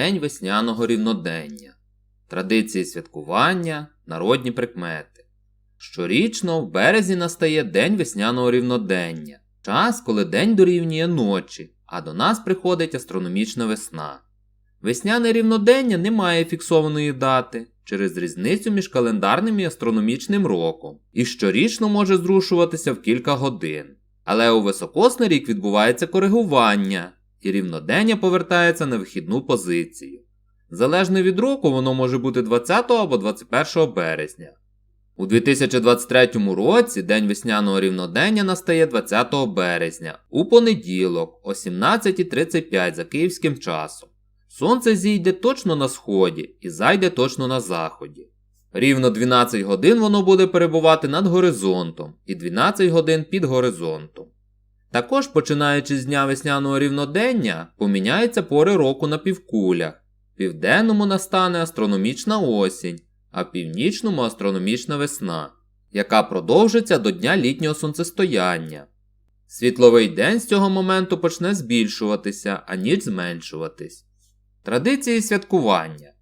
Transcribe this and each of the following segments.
День весняного рівнодення. Традиції святкування, народні прикмети. Щорічно в березні настає День весняного рівнодення, час, коли день дорівнює ночі, а до нас приходить астрономічна весна. Весняне рівнодення не має фіксованої дати через різницю між календарним і астрономічним роком, і щорічно може зрушуватися в кілька годин. Але у високосний рік відбувається коригування, і рівнодення повертається на вихідну позицію. Залежно від року, воно може бути 20 або 21 березня. У 2023 році День весняного рівнодення настає 20 березня, у понеділок о 17.35 за київським часом. Сонце зійде точно на сході і зайде точно на заході. Рівно 12 годин воно буде перебувати над горизонтом і 12 годин під горизонтом. Також, починаючи з дня весняного рівнодення, поміняються пори року на півкулях. Південному настане астрономічна осінь, а північному астрономічна весна, яка продовжиться до дня літнього сонцестояння. Світловий день з цього моменту почне збільшуватися, а ніч зменшуватись. Традиції святкування.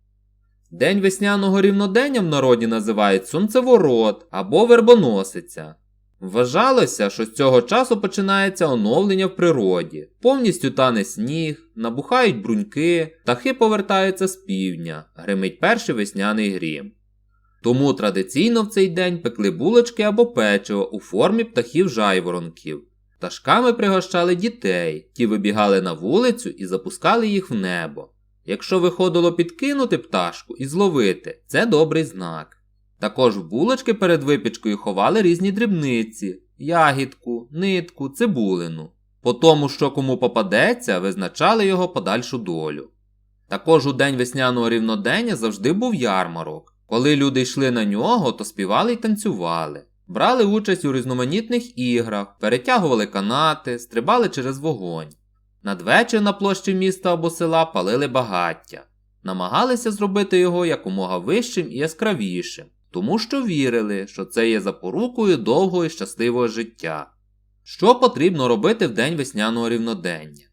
День весняного рівнодення в народі називають сонцеворот або вербоносиця. Вважалося, що з цього часу починається оновлення в природі. Повністю тане сніг, набухають бруньки, птахи повертаються з півдня, гримить перший весняний грім. Тому традиційно в цей день пекли булочки або печиво у формі птахів жайворонків. Пташками пригощали дітей, ті вибігали на вулицю і запускали їх в небо. Якщо виходило підкинути пташку і зловити, це добрий знак. Також в булочки перед випічкою ховали різні дрібниці, ягідку, нитку, цибулину. По тому, що кому попадеться, визначали його подальшу долю. Також у день весняного рівнодення завжди був ярмарок. Коли люди йшли на нього, то співали й танцювали. Брали участь у різноманітних іграх, перетягували канати, стрибали через вогонь. Надвечір на площі міста або села палили багаття, намагалися зробити його якомога вищим і яскравішим, тому що вірили, що це є запорукою довгого і щасливого життя. Що потрібно робити в день весняного рівнодення?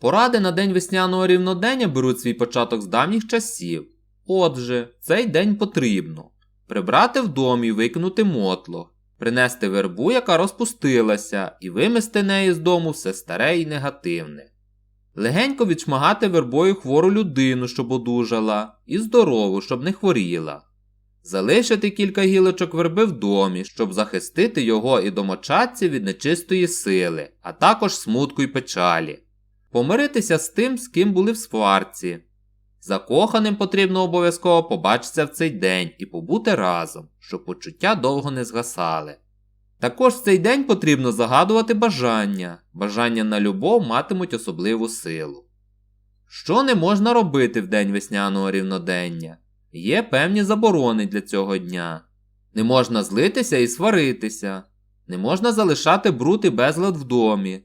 Поради на день весняного рівнодення беруть свій початок з давніх часів. Отже, цей день потрібно прибрати в домі і викинути мотлох, принести вербу, яка розпустилася, і вимести неї з дому все старе і негативне. Легенько відшмагати вербою хвору людину, щоб одужала, і здорову, щоб не хворіла. Залишити кілька гілочок верби в домі, щоб захистити його і домочадців від нечистої сили, а також смутку й печалі. Помиритися з тим, з ким були в сварці. Закоханим потрібно обов'язково побачитися в цей день і побути разом, щоб почуття довго не згасали. Також в цей день потрібно загадувати бажання. Бажання на любов матимуть особливу силу. Що не можна робити в день весняного рівнодення? Є певні заборони для цього дня. Не можна злитися і сваритися, не можна залишати бруд і безлад в домі,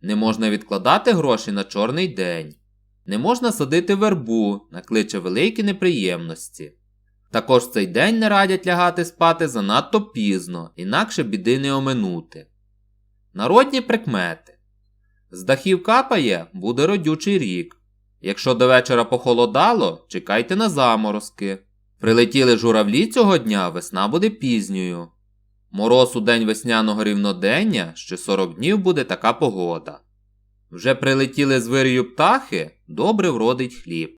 не можна відкладати гроші на чорний день, не можна садити вербу, накличе великі неприємності. Також в цей день не радять лягати спати занадто пізно, інакше біди не оминути. Народні прикмети. З дахів капає буде родючий рік. Якщо до вечора похолодало, чекайте на заморозки. Прилетіли журавлі цього дня, весна буде пізньою. Мороз у день весняного рівнодення ще 40 днів буде така погода. Вже прилетіли з вирію птахи, добре вродить хліб.